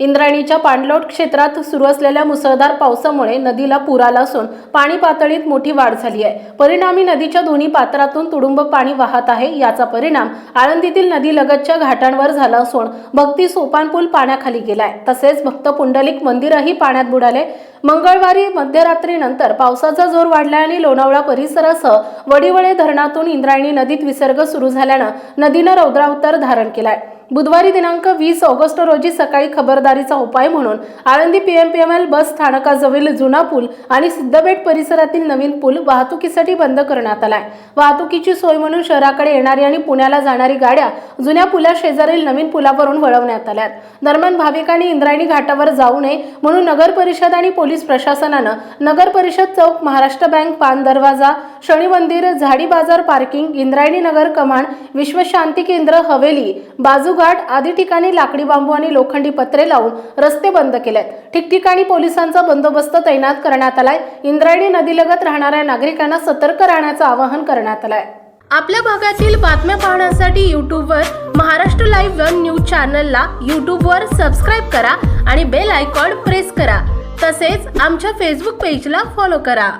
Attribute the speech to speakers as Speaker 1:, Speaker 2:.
Speaker 1: इंद्रायणीच्या पाणलोट क्षेत्रात सुरू असलेल्या मुसळधार पावसामुळे नदीला पूर आला असून पाणी पातळीत मोठी वाढ झाली आहे. परिणामी नदीच्या दोन्ही पात्रातून तुडुंब पाणी वाहत आहे. याचा परिणाम आळंदीतील नदीलगतच्या घाटांवर झाला असून भक्ती सोपान पूल पाण्याखाली गेलाय. तसेच भक्त पुंडलिक मंदिरही पाण्यात बुडाले. मंगळवारी मध्यरात्रीनंतर पावसाचा जोर वाढला आणि लोणावळा परिसरासह वडिवळे धरणातून इंद्रायणी नदीत विसर्ग सुरू झाल्यानं नदीनं रौद्रावतार धारण केलाय. बुधवारी दिनांक वीस ऑगस्ट रोजी सकाळी खबरदारीचा उपाय म्हणून आळंदी पीएमपीएमएल बस स्थानकाजवळील जुना पूल आणि सिद्धबेट परिसरातील नवीन पूल वाहतुकीसाठी बंद करण्यात आलाय. वाहतुकीची सोय म्हणून शहराकडे येणारी आणि पुण्याला जाणारी गाड्या जुन्या पुला शेजारील नवीन पुलावरून वळवण्यात आल्यात. दरम्यान भाविकांनी इंद्रायणी घाटावर जाऊ नये म्हणून नगर परिषद आणि पोलीस प्रशासनानं नगर परिषद चौक महाराष्ट्र बँक पान दरवाजा शनी मंदिर झाडी बाजार पार्किंग इंद्रायणी नगर कमांड विश्वशांती केंद्र हवेली घाट आदी ठिकाणी लाकडी बांबू आणि लोखंडी पत्रे लावून रस्ते बंद केलेत. ठिकठिकाणी पोलिसांचा बंदोबस्त तैनात करण्यात आलाय. इंद्रायणी नदीलगत राहणाऱ्या नागरिकांना सतर्क राहण्याचं आवाहन करण्यात आलंय. आपल्या भागातील बातम्या पाहण्यासाठी यूट्यूबवर महाराष्ट्र लाईव्ह वन न्यूज चॅनलला यूट्यूबवर सबस्क्राईब करा आणि बेल आयकॉन प्रेस करा. तसेच आमच्या फेसबुक पेजला फॉलो करा.